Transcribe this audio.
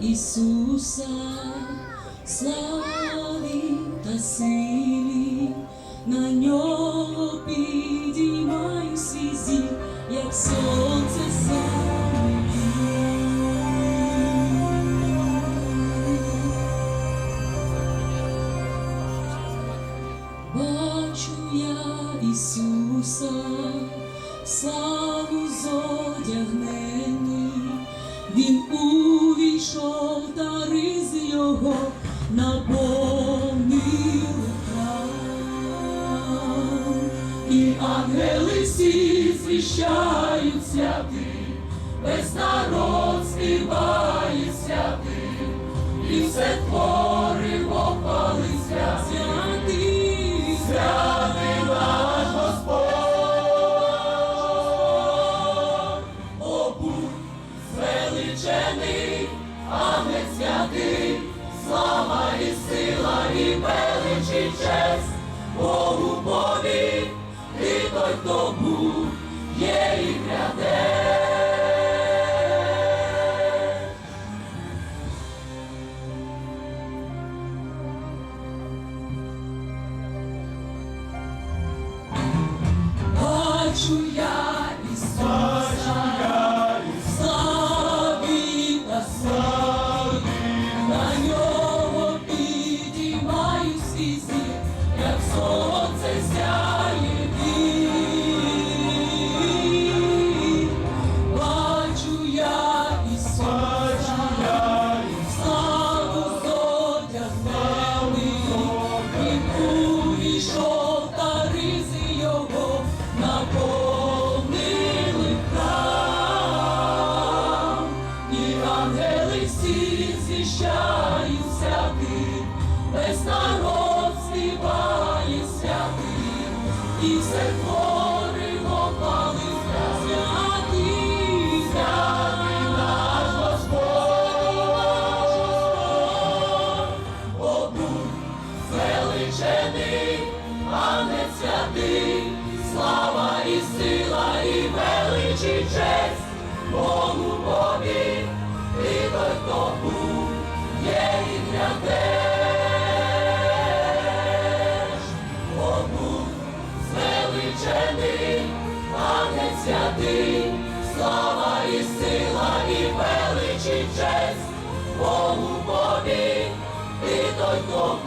Ісуса, славі та силі, на нього підіймаю свій зір, як сонце Бачу я Ісуса, славу зодягнений, Він увійшов та риз його наповнили храм. І ангели всі звіщають святий, весь народ співає святий, і все твориво Богу повік, і той, хто є і гряде. Бачу я звіщають ти, весь народ співає святий, і все святий, слава і сила, і величі честь, Богу Бобі, ти той, хто